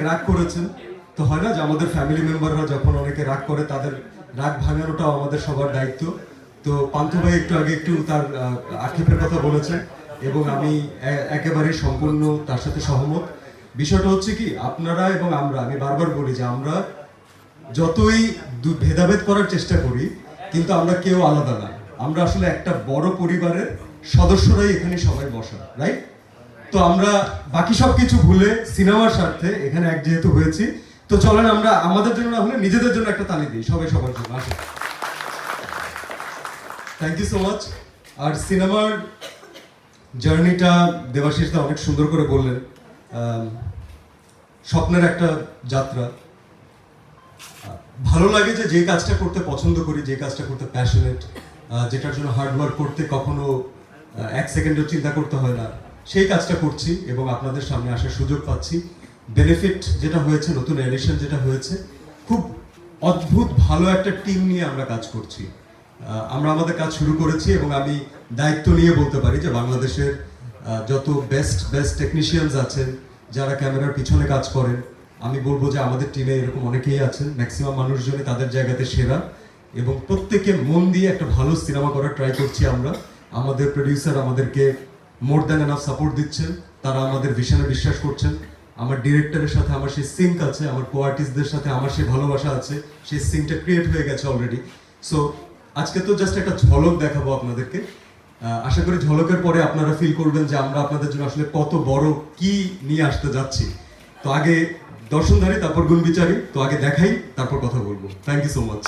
অনেক রাগ করেছেন। তো হয় না যে আমাদের ফ্যামিলি মেম্বাররা যখন অনেকে রাগ করে, তাদের রাগ ভাঙানোটাও আমাদের সবার দায়িত্ব। তো পান্থ ভাই একটু আগে একটু তার আক্ষেপের কথা বলেছেন এবং আমি এ- একেবারেই সম্পূর্ণ তার সাথে সহমত। বিষয়টা হচ্ছে কি, আপনারা এবং আমরা, আমি বারবার বলি যে আমরা যতই ভেদাভেদ করার চেষ্টা করি, কিন্তু আমরা কেউ আলাদা না। আমরা আসলে একটা বড় পরিবারের সদস্যরাই এখানে সবাই বসা রাইট তো আমরা বাকি সব কিছু ভুলে সিনেমার স্বার্থে এখানে এক যেহেতু হয়েছি, তো চলেন আমরা আমাদের জন্য না হলে নিজেদের জন্য একটা তালি দিই, সবাই সবার জন্য। আসুন। থ্যাংক ইউ সো মাচ আর সিনেমার জার্নিটা দেবাশিস দা অনেক সুন্দর করে বললেন। স্বপ্নের একটা যাত্রা। ভালো লাগে যে যে কাজটা করতে পছন্দ করি, যে কাজটা করতে প্যাশনেট যেটার জন্য হার্ড ওয়ার্ক করতে কখনো এক সেকেন্ডও চিন্তা করতে হয় না। সেই কাজটা করছি এবং আপনাদের সামনে আসার সুযোগ পাচ্ছি। বেনিফিট যেটা হয়েছে, নতুন এডিশন যেটা হয়েছে, খুব অদ্ভুত ভালো একটা টিম নিয়ে আমরা কাজ করছি। আমরা আমাদের কাজ শুরু করেছি এবং আমি দায়িত্ব নিয়ে বলতে পারি যে বাংলাদেশের যত বেস্ট বেস্ট টেকনিশিয়ানস আছেন, যারা ক্যামেরার পিছনে কাজ করেন, আমি বলব যে আমাদের টিমে এরকম অনেকেই আছেন ম্যাক্সিমাম মানুষজনই তাদের জায়গাতে সেরা এবং প্রত্যেকে মন দিয়ে একটা ভালো সিনেমা করার ট্রাই করছি আমরা। আমাদের প্রডিউসার আমাদেরকে মোর দ্যান এনাফ সাপোর্ট দিচ্ছেন, তারা আমাদের ভিশনে বিশ্বাস করছেন। আমার ডিরেক্টরের সাথে আমার সেই সিঙ্ক আছে, আমার কো আর্টিস্টদের সাথে আমার সেই ভালোবাসা আছে, সেই সিঙ্কটা ক্রিয়েট হয়ে গেছে অলরেডি সো আজকে তো জাস্ট একটা ঝলক দেখাবো আপনাদেরকে। আশা করি ঝলকের পরে আপনারা ফিল করবেন যে আমরা আপনাদের জন্য আসলে কত বড় কি নিয়ে আসতে যাচ্ছি। তো আগে দর্শনধারী, তারপর গুণ বিচারী তো আগে দেখাই, তারপর কথা বলব। Thank you so much